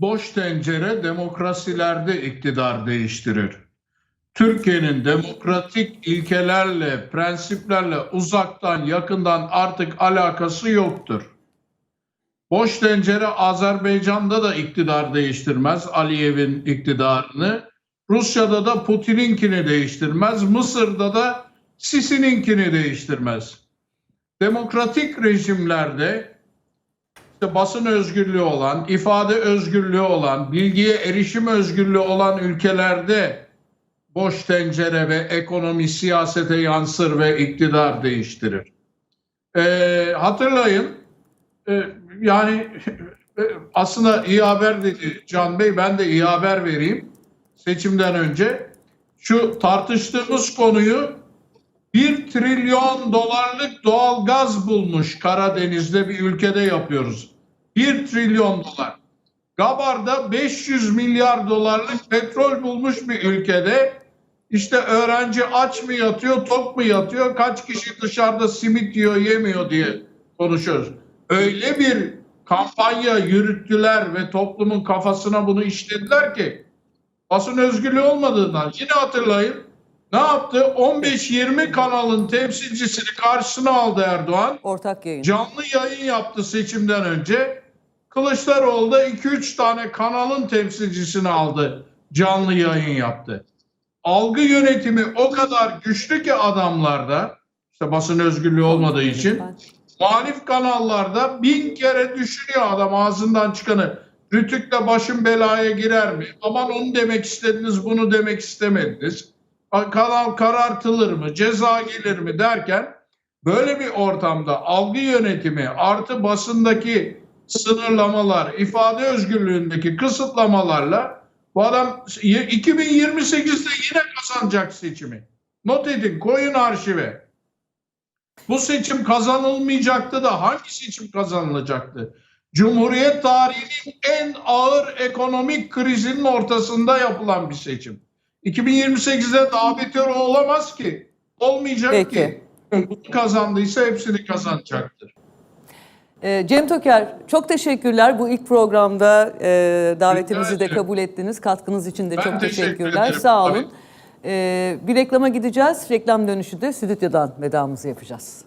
boş tencere demokrasilerde iktidar değiştirir. Türkiye'nin demokratik ilkelerle, prensiplerle uzaktan yakından artık alakası yoktur. Boş tencere Azerbaycan'da da iktidar değiştirmez Aliyev'in iktidarını. Rusya'da da Putin'inkini değiştirmez. Mısır'da da Sisi'ninkini değiştirmez. Demokratik rejimlerde basın özgürlüğü olan, ifade özgürlüğü olan, bilgiye erişim özgürlüğü olan ülkelerde boş tencere ve ekonomi siyasete yansır ve iktidar değiştirir. Ee, hatırlayın, e, yani e, aslında iyi haber dedi Can Bey, ben de iyi haber vereyim seçimden önce. Şu tartıştığımız konuyu 1 trilyon dolarlık doğal gaz bulmuş Karadeniz'de bir ülkede yapıyoruz. 1 trilyon dolar. Gabar'da 500 milyar dolarlık petrol bulmuş bir ülkede işte öğrenci aç mı yatıyor, tok mu yatıyor, kaç kişi dışarıda simit yiyor, yemiyor diye konuşuyoruz. Öyle bir kampanya yürüttüler ve toplumun kafasına bunu işlediler ki basın özgürlüğü olmadığından yine hatırlayın ne yaptı? 15-20 kanalın temsilcisini karşısına aldı Erdoğan. Ortak yayın. Canlı yayın yaptı seçimden önce. Kılıçdaroğlu da 2-3 tane kanalın temsilcisini aldı. Canlı yayın yaptı. Algı yönetimi o kadar güçlü ki adamlarda, işte basın özgürlüğü olmadığı için, muhalif kanallarda bin kere düşünüyor adam ağzından çıkanı. Rütükle başım belaya girer mi? Aman onu demek istediniz, bunu demek istemediniz. Kanal karartılır mı, ceza gelir mi derken böyle bir ortamda algı yönetimi artı basındaki sınırlamalar, ifade özgürlüğündeki kısıtlamalarla bu adam 2028'de yine kazanacak seçimi. Not edin, koyun arşive. Bu seçim kazanılmayacaktı da hangi seçim kazanılacaktı? Cumhuriyet tarihinin en ağır ekonomik krizinin ortasında yapılan bir seçim. 2028'de daha beter olamaz ki. Olmayacak Peki. ki. Bunu kazandıysa hepsini kazanacaktır. Ee, Cem Toker çok teşekkürler. Bu ilk programda e, davetimizi Rica de ederim. kabul ettiniz. Katkınız için de Ben çok teşekkür teşekkürler. ederim. Sağ olun. Ee, bir reklama gideceğiz. Reklam dönüşü de stüdyodan vedamızı yapacağız.